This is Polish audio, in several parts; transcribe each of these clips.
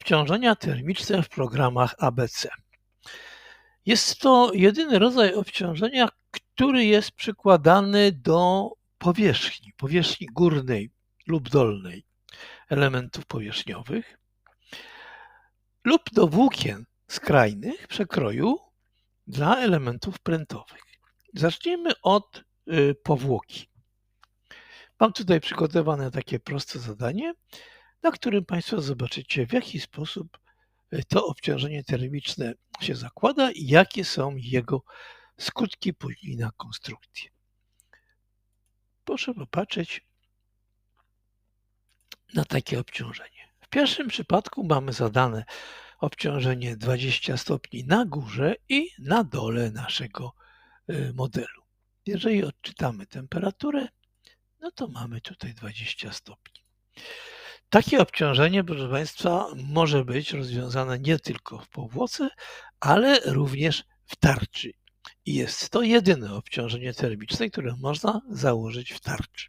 Obciążenia termiczne w programach ABC. Jest to jedyny rodzaj obciążenia, który jest przykładany do powierzchni, powierzchni górnej lub dolnej elementów powierzchniowych lub do włókien skrajnych przekroju dla elementów prętowych. Zacznijmy od y, powłoki. Mam tutaj przygotowane takie proste zadanie, na którym Państwo zobaczycie, w jaki sposób y, to obciążenie termiczne się zakłada i jakie są jego skutki później na konstrukcję. Proszę popatrzeć na takie obciążenie. W pierwszym przypadku mamy zadane obciążenie 20 stopni na górze i na dole naszego y, modelu. Jeżeli odczytamy temperaturę, no to mamy tutaj 20 stopni. Takie obciążenie, proszę Państwa, może być rozwiązane nie tylko w powłoce, ale również w tarczy. I jest to jedyne obciążenie termiczne, które można założyć w tarczy.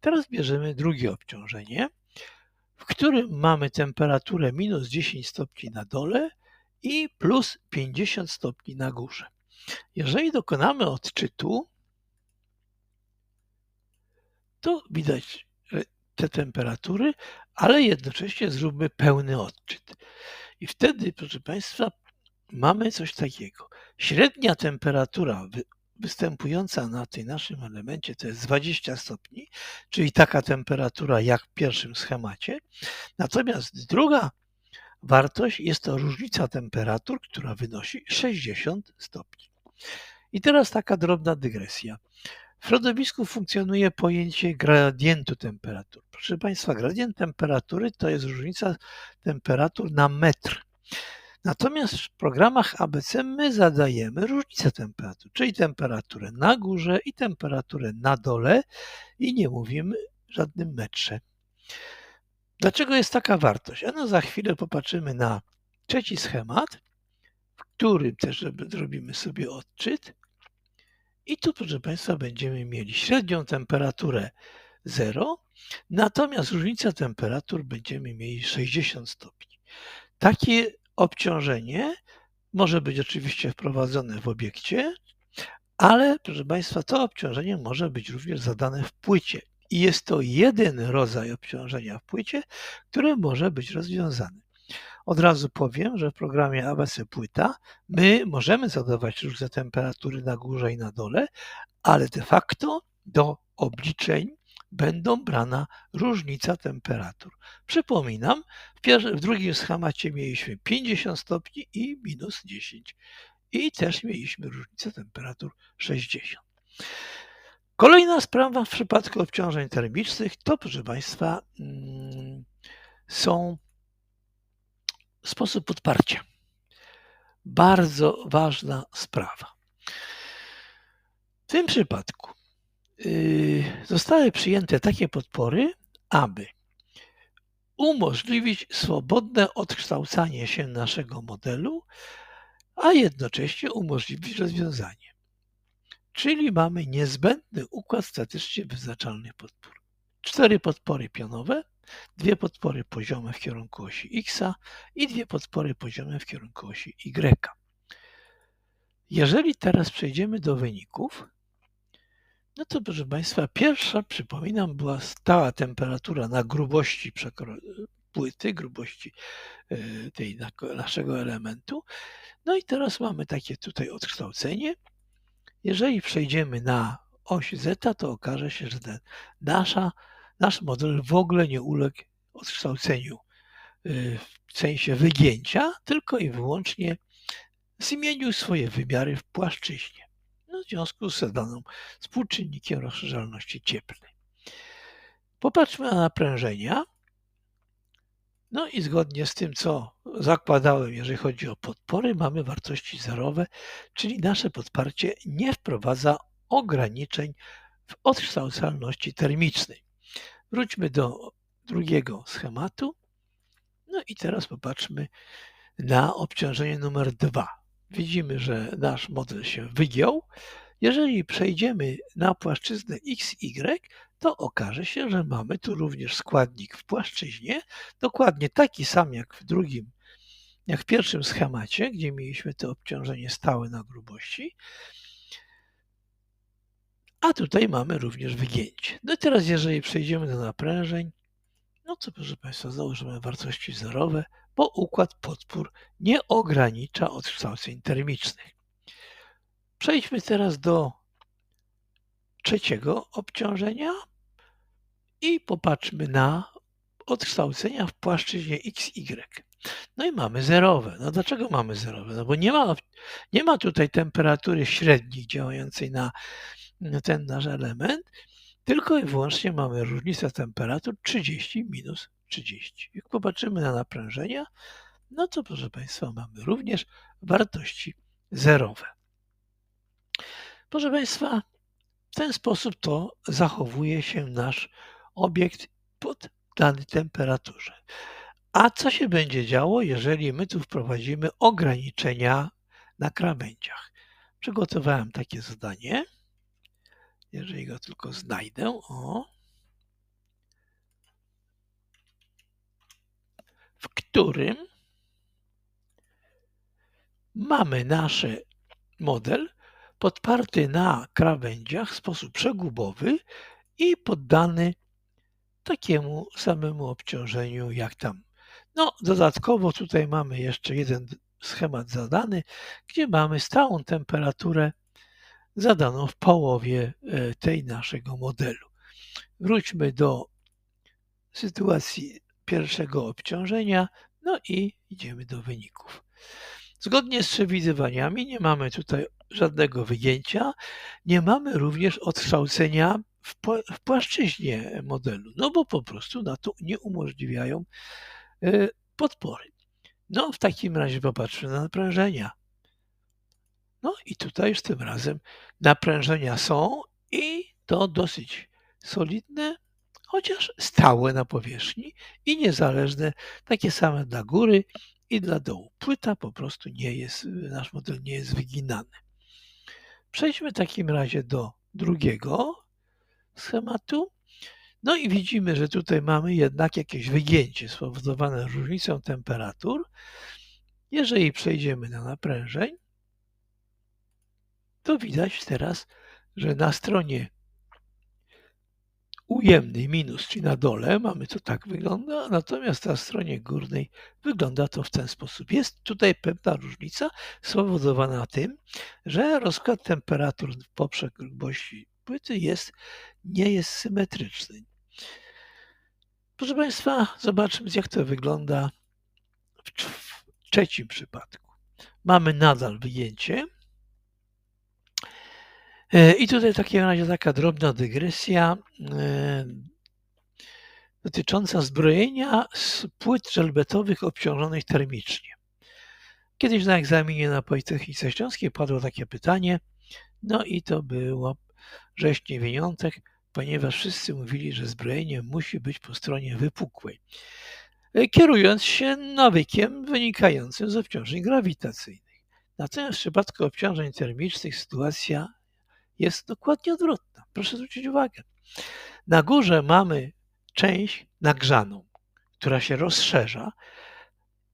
Teraz bierzemy drugie obciążenie, w którym mamy temperaturę minus 10 stopni na dole i plus 50 stopni na górze. Jeżeli dokonamy odczytu, to widać te temperatury, ale jednocześnie zróbmy pełny odczyt. I wtedy, proszę Państwa, mamy coś takiego. Średnia temperatura występująca na tym naszym elemencie to jest 20 stopni, czyli taka temperatura jak w pierwszym schemacie. Natomiast druga wartość jest to różnica temperatur, która wynosi 60 stopni. I teraz taka drobna dygresja. W środowisku funkcjonuje pojęcie gradientu temperatur. Proszę Państwa, gradient temperatury to jest różnica temperatur na metr. Natomiast w programach ABC my zadajemy różnicę temperatur, czyli temperaturę na górze i temperaturę na dole i nie mówimy żadnym metrze. Dlaczego jest taka wartość? Ano za chwilę popatrzymy na trzeci schemat, w którym też zrobimy sobie odczyt. I tu, proszę Państwa, będziemy mieli średnią temperaturę 0, natomiast różnica temperatur będziemy mieli 60 stopni. Takie obciążenie może być oczywiście wprowadzone w obiekcie, ale proszę Państwa, to obciążenie może być również zadane w płycie. I jest to jedyny rodzaj obciążenia w płycie, który może być rozwiązany. Od razu powiem, że w programie ABC Płyta my możemy zadawać różne temperatury na górze i na dole, ale de facto do obliczeń będą brana różnica temperatur. Przypominam, w, w drugim schemacie mieliśmy 50 stopni i minus 10 i też mieliśmy różnicę temperatur 60. Kolejna sprawa w przypadku obciążeń termicznych to, proszę Państwa, mm, są sposób podparcia. Bardzo ważna sprawa. W tym przypadku yy, zostały przyjęte takie podpory, aby umożliwić swobodne odkształcanie się naszego modelu, a jednocześnie umożliwić rozwiązanie. Czyli mamy niezbędny układ statycznie wyznaczalnych podpór. Cztery podpory pionowe, dwie podpory poziome w kierunku osi X i dwie podpory poziome w kierunku osi Y. Jeżeli teraz przejdziemy do wyników, no to proszę Państwa, pierwsza, przypominam, była stała temperatura na grubości płyty, grubości e, tej naszego elementu. No i teraz mamy takie tutaj odkształcenie. Jeżeli przejdziemy na oś Z, to okaże się, że nasza nasz model w ogóle nie uległ odkształceniu y, w sensie wygięcia, tylko i wyłącznie zmienił swoje wymiary w płaszczyźnie. No, w związku z daną współczynnikiem rozszerzalności cieplnej. Popatrzmy na naprężenia. No i zgodnie z tym, co zakładałem, jeżeli chodzi o podpory, mamy wartości zerowe, czyli nasze podparcie nie wprowadza ograniczeń w odkształcalności termicznej. Wróćmy do drugiego schematu. No i teraz popatrzmy na obciążenie numer dwa. Widzimy, że nasz model się wygiął Jeżeli przejdziemy na płaszczyznę XY, to okaże się, że mamy tu również składnik w płaszczyźnie, dokładnie taki sam jak w drugim, jak w pierwszym schemacie, gdzie mieliśmy to obciążenie stałe na grubości. A tutaj mamy również wygięcie. No i teraz, jeżeli przejdziemy do naprężeń, no to proszę Państwa, założymy wartości zerowe, bo układ podpór nie ogranicza odkształceń termicznych. Przejdźmy teraz do trzeciego obciążenia i popatrzmy na odkształcenia w płaszczyźnie XY. No i mamy zerowe. No dlaczego mamy zerowe? No bo nie ma, nie ma tutaj temperatury średniej działającej na ten nasz element, tylko i wyłącznie mamy różnicę temperatur 30 minus 30. Jak popatrzymy na naprężenia, no to proszę Państwa, mamy również wartości zerowe. Proszę Państwa, w ten sposób to zachowuje się nasz obiekt pod danej temperaturze. A co się będzie działo, jeżeli my tu wprowadzimy ograniczenia na krawędziach? Przygotowałem takie zadanie. Jeżeli go tylko znajdę, o. W którym mamy nasz model podparty na krawędziach w sposób przegubowy i poddany takiemu samemu obciążeniu jak tam. No, dodatkowo tutaj mamy jeszcze jeden schemat zadany, gdzie mamy stałą temperaturę zadaną w połowie e, tej naszego modelu. Wróćmy do sytuacji pierwszego obciążenia, no i idziemy do wyników. Zgodnie z przewidywaniami nie mamy tutaj żadnego wygięcia, nie mamy również odkształcenia w, w płaszczyźnie modelu, no bo po prostu na to nie umożliwiają e, podpory. No w takim razie popatrzmy na naprężenia. No i tutaj już tym razem naprężenia są i to dosyć solidne, chociaż stałe na powierzchni i niezależne, takie same dla góry i dla dołu. Płyta po prostu nie jest, nasz model nie jest wyginany. Przejdźmy w takim razie do drugiego schematu. No i widzimy, że tutaj mamy jednak jakieś wygięcie spowodowane różnicą temperatur. Jeżeli przejdziemy na naprężeń, to widać teraz, że na stronie ujemnej minus, czyli na dole mamy to tak wygląda, natomiast na stronie górnej wygląda to w ten sposób. Jest tutaj pewna różnica spowodowana tym, że rozkład temperatur w poprzek grubości płyty jest, nie jest symetryczny. Proszę Państwa, zobaczmy jak to wygląda w trzecim przypadku. Mamy nadal wyjęcie, I tutaj w takim razie taka drobna dygresja e, dotycząca zbrojenia z płyt żelbetowych obciążonych termicznie. Kiedyś na egzaminie na Politechnice Śląskiej padło takie pytanie, no i to było rzeźnie wieniątek, ponieważ wszyscy mówili, że zbrojenie musi być po stronie wypukłej, e, kierując się nawykiem wynikającym z obciążeń grawitacyjnych. Natomiast w przypadku obciążeń termicznych sytuacja jest dokładnie odwrotna. Proszę zwrócić uwagę. Na górze mamy część nagrzaną, która się rozszerza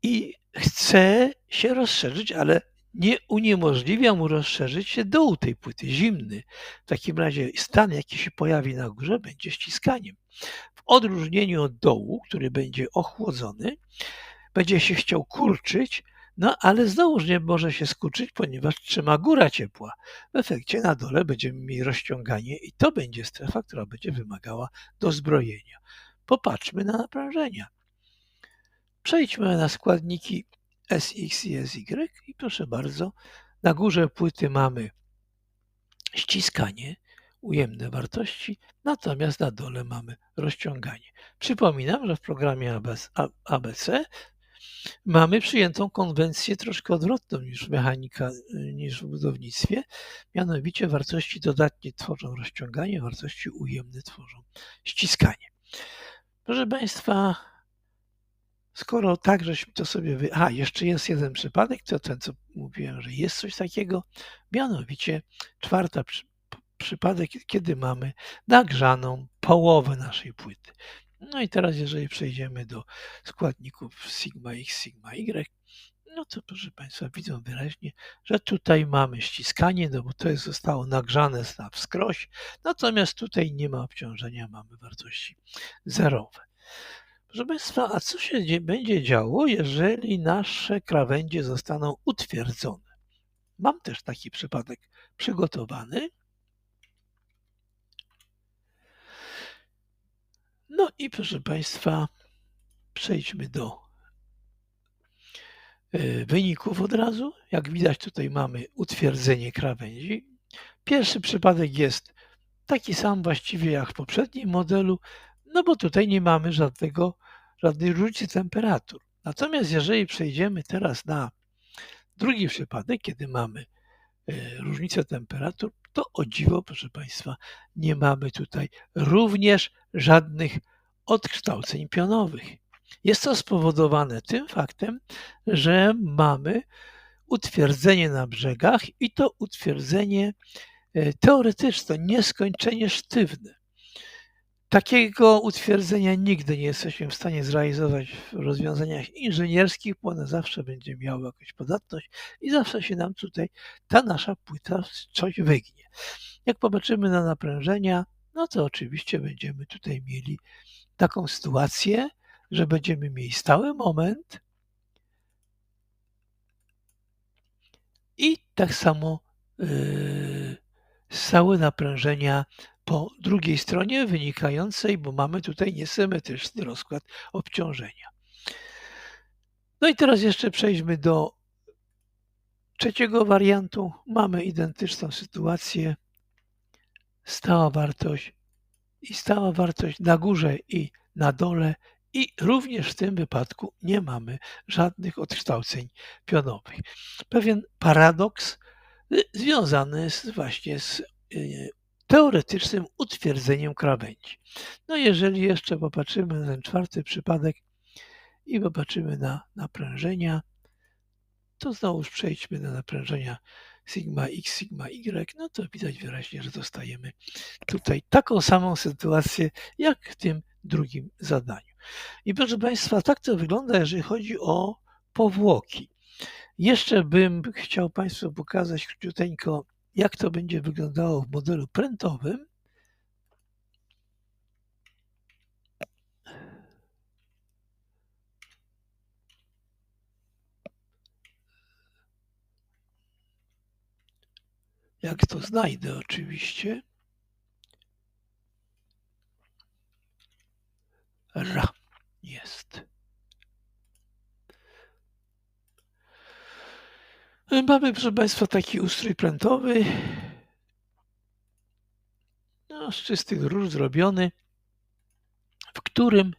i chce się rozszerzyć, ale nie uniemożliwia mu rozszerzyć się dół tej płyty, zimny. W takim razie stan, jaki się pojawi na górze, będzie ściskaniem. W odróżnieniu od dołu, który będzie ochłodzony, będzie się chciał kurczyć, no ale znowuż nie może się skurczyć, ponieważ trzyma góra ciepła. W efekcie na dole będziemy mieli rozciąganie i to będzie strefa, która będzie wymagała dozbrojenia. Popatrzmy na naprężenia. Przejdźmy na składniki SX i SY i proszę bardzo, na górze płyty mamy ściskanie, ujemne wartości, natomiast na dole mamy rozciąganie. Przypominam, że w programie ABC Mamy przyjętą konwencję troszkę odwrotną niż mechanika, niż w budownictwie. Mianowicie wartości dodatnie tworzą rozciąganie, wartości ujemne tworzą ściskanie. Proszę Państwa, skoro tak, żeśmy to sobie. Wy... A, jeszcze jest jeden przypadek, to ten, co mówiłem, że jest coś takiego, mianowicie czwarta przy... przypadek, kiedy mamy nagrzaną połowę naszej płyty. No i teraz, jeżeli przejdziemy do składników sigma x, sigma y, no to proszę Państwa, widzą wyraźnie, że tutaj mamy ściskanie, no bo to jest, zostało nagrzane na wskroś, natomiast tutaj nie ma obciążenia, mamy wartości zerowe. Proszę Państwa, a co się będzie działo, jeżeli nasze krawędzie zostaną utwierdzone? Mam też taki przypadek przygotowany. No i proszę Państwa, przejdźmy do e, wyników od razu. Jak widać, tutaj mamy utwierdzenie krawędzi. Pierwszy przypadek jest taki sam właściwie jak w poprzednim modelu, no bo tutaj nie mamy żadnego, żadnej różnicy temperatur. Natomiast jeżeli przejdziemy teraz na drugi przypadek, kiedy mamy e, różnicę temperatur, to o dziwo, proszę Państwa, nie mamy tutaj również żadnych odkształceń pionowych. Jest to spowodowane tym faktem, że mamy utwierdzenie na brzegach i to utwierdzenie e, teoretyczne, nieskończenie sztywne. Takiego utwierdzenia nigdy nie jesteśmy w stanie zrealizować w rozwiązaniach inżynierskich, bo one zawsze będzie miały jakąś podatność i zawsze się nam tutaj ta nasza płyta coś wygnie. Jak popatrzymy na naprężenia, no to oczywiście będziemy tutaj mieli taką sytuację, że będziemy mieli stały moment i tak samo yy, stałe naprężenia po drugiej stronie wynikającej, bo mamy tutaj niesymetryczny rozkład obciążenia. No i teraz jeszcze przejdźmy do trzeciego wariantu. Mamy identyczną sytuację. Stała wartość i stała wartość na górze i na dole i również w tym wypadku nie mamy żadnych odkształceń pionowych. Pewien paradoks związany jest właśnie z y, teoretycznym utwierdzeniem krawędzi. No jeżeli jeszcze popatrzymy na ten czwarty przypadek i popatrzymy na naprężenia, to znowuż przejdźmy na naprężenia sigma x, sigma y, no to widać wyraźnie, że dostajemy tutaj taką samą sytuację jak w tym drugim zadaniu. I proszę Państwa, tak to wygląda, jeżeli chodzi o powłoki. Jeszcze bym chciał Państwu pokazać króciuteńko jak to będzie wyglądało w modelu prętowym. Jak to znajdę oczywiście. Ra jest. Mamy, proszę Państwa, taki ustrój prętowy, no, z czystych róż zrobiony, w którym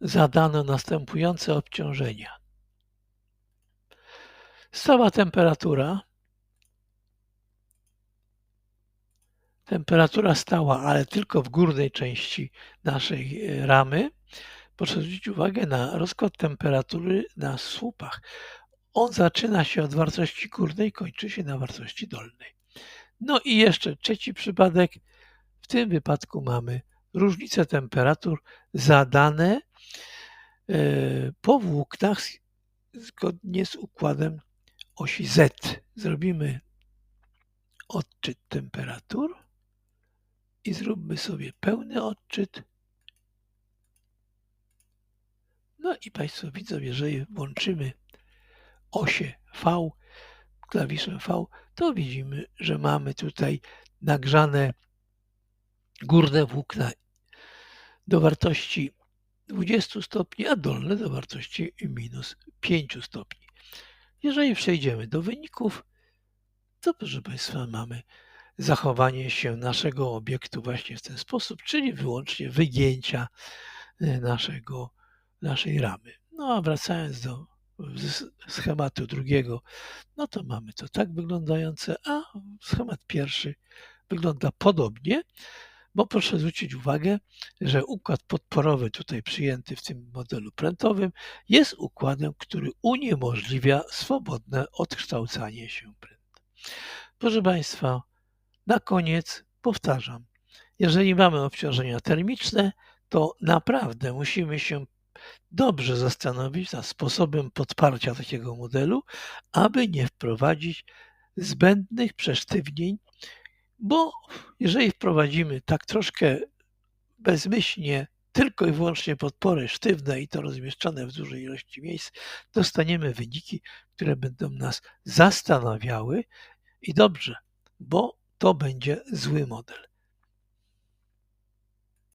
zadano następujące obciążenia. Stała temperatura, temperatura stała, ale tylko w górnej części naszej e, ramy. Proszę zwrócić uwagę na rozkład temperatury na słupach on zaczyna się od wartości górnej, kończy się na wartości dolnej. No i jeszcze trzeci przypadek. W tym wypadku mamy różnicę temperatur zadane e, po włóknach zgodnie z układem osi Z. Zrobimy odczyt temperatur i zróbmy sobie pełny odczyt. No i Państwo widzą, jeżeli włączymy osie V, klawiszem V, to widzimy, że mamy tutaj nagrzane górne włókna do wartości 20 stopni, a dolne do wartości minus 5 stopni. Jeżeli przejdziemy do wyników, to proszę Państwa mamy zachowanie się naszego obiektu właśnie w ten sposób, czyli wyłącznie wygięcia e, naszego, naszej ramy. No a wracając do schematu drugiego, no to mamy to tak wyglądające, a schemat pierwszy wygląda podobnie. bo proszę zwrócić uwagę, że układ podporowy tutaj przyjęty w tym modelu prętowym jest układem, który uniemożliwia swobodne odkształcanie się pręta. Proszę Państwa, na koniec powtarzam, jeżeli mamy obciążenia termiczne, to naprawdę musimy się dobrze zastanowić nad sposobem podparcia takiego modelu, aby nie wprowadzić zbędnych przesztywnień, bo jeżeli wprowadzimy tak troszkę bezmyślnie tylko i wyłącznie podpory sztywne i to rozmieszczone w dużej ilości miejsc, dostaniemy wyniki, które będą nas zastanawiały i dobrze, bo to będzie zły model.